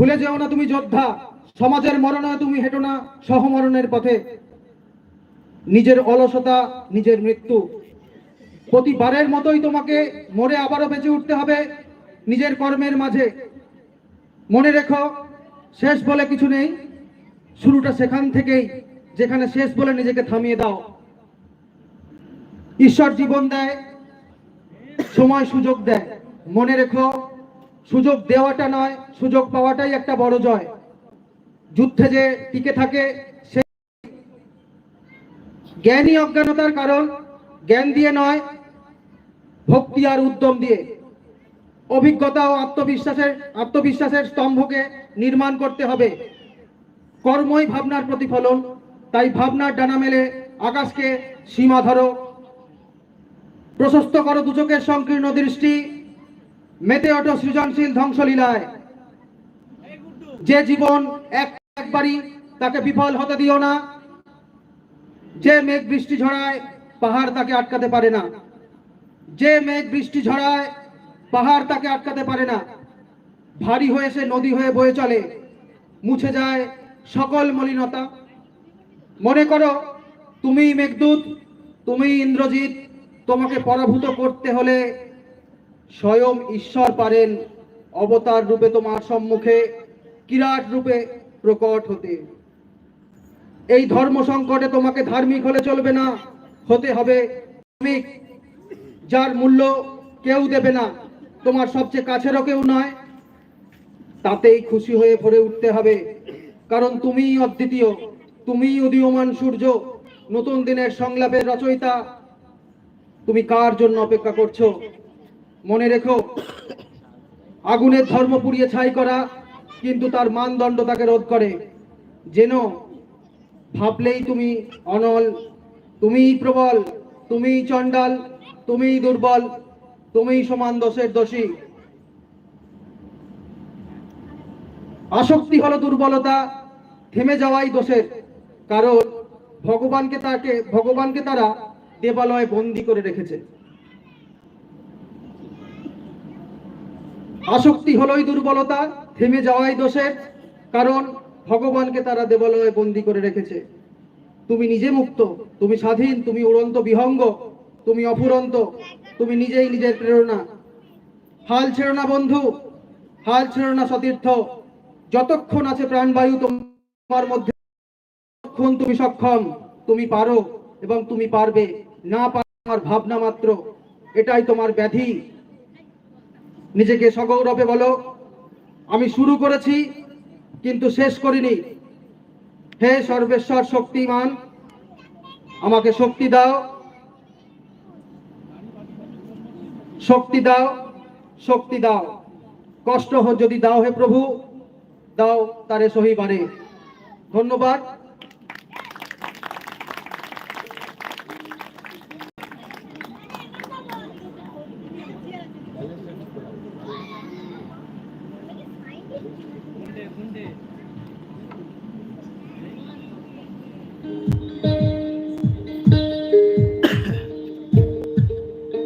ভুলে যেও না তুমি যোদ্ধা। সমাজের মরণে তুমি হেঁটো না, সহমরণের পথে। নিজের অলসতা, নিজের মৃত্যু। প্রতিবারের মতোই তোমাকে মরে আবারও বেঁচে উঠতে হবে নিজের কর্মের মাঝে। মনে রেখো, শেষ বলে কিছু নেই। শুরুটা সেখান থেকেই, যেখানে শেষ বলে নিজেকে থামিয়ে দাও। ঈশ্বর জীবন দেয়, সময় সুযোগ দেয়। মনে রেখো সুযোগ দেওয়াটা নয়, সুযোগ পাওয়াটাই একটা বড় জয়। যুদ্ধে যে টিকে থাকে সে জ্ঞানী অজ্ঞানতার কারণ, জ্ঞান দিয়ে নয়, ভক্তি আর উদ্যম দিয়ে। অভিজ্ঞতা ও আত্মবিশ্বাসের আত্মবিশ্বাসের স্তম্ভকে নির্মাণ করতে হবে। কর্মই ভাবনার প্রতিফলন, তাই ভাবনার ডানা মেলে আকাশকে সীমা ধরো। প্রশস্ত করো দুচকের সংকীর্ণ দৃষ্টি মেতে ওঠো সৃজনশীল ধ্বংসলীলায়। যে জীবন এক একবারই তাকে বিফল হতে দিও না। যে মেঘ বৃষ্টি ঝরায়, পাহাড় তাকে আটকাতে পারে না। যে মেঘ বৃষ্টি ঝরায়, পাহাড় তাকে আটকাতে পারে না। ভারী হয়ে সে নদী হয়ে বয়ে চলে। মুছে যায় সকল মলিনতা। মনে করো তুমি মেঘদূত তুমি ইন্দ্রজিৎ, তোমাকে পরাভূত করতে হলে স্বয়ং ঈশ্বর পারেন অবতার রূপে তোমার সম্মুখে, কিরাট রূপে প্রকট হতে। এই ধর্ম সংকটে তোমাকে ধার্মিক হলে চলবে না, হতে হবে যার মূল্য কেউ দেবে না, তোমার সবচেয়ে কাছেরও কেউ নয়। তাতেই খুশি হয়ে ভরে উঠতে হবে, কারণ তুমিই অদ্বিতীয়, তুমিই উদীয়মান সূর্য, নতুন দিনের সংলাপের রচয়িতা। তুমি কার জন্য অপেক্ষা করছ? মনে রেখো, আগুনের ধর্ম পুড়িয়ে ছাই করা কিন্তু তার মানদণ্ড তাকে রোধ করে। যেন ভাবলেই তুমি অনল, তুমিই প্রবল, তুমিই চণ্ডাল, তুমিই দুর্বল, তুমিই সমান দোষের দোষী। আসক্তি হলো দুর্বলতা, থেমে যাওয়াই দোষের। কারণ ভগবানকে তাকে, ভগবানকে তারা দেবালয়ে বন্দি করে রেখেছে। আসক্তি হলোই দুর্বলতা, থেমে যাওয়াই দোষের, কারণ ভগবানকে তারা দেবালয়ে বন্দি করে রেখেছে। তুমি নিজে মুক্ত, তুমি স্বাধীন, তুমি উড়ন্ত বিহঙ্গ, তুমি অফুরন্ত, তুমি নিজেই নিজের প্রেরণা। হাল ছেড়ো না বন্ধু, হাল ছেড়ো না সতীর্থ। যতক্ষণ আছে প্রাণবায়ু, তোমার মধ্যে ততক্ষণ তুমি সক্ষম, তুমি পারো এবং তুমি পারবে। না পারো আমার ভাবনা মাত্র, এটাই তোমার ব্যাধি। নিজেকে সগৌরবে বলো। আমি শুরু করেছি, কিন্তু শেষ করিনি। হে সর্বেশ্বর শক্তিমান, আমাকে শক্তি দাও। শক্তি দাও শক্তি দাও। কষ্ট যদি দাও হে প্রভু, দাও তারে সহি সহিবারে। ধন্যবাদ।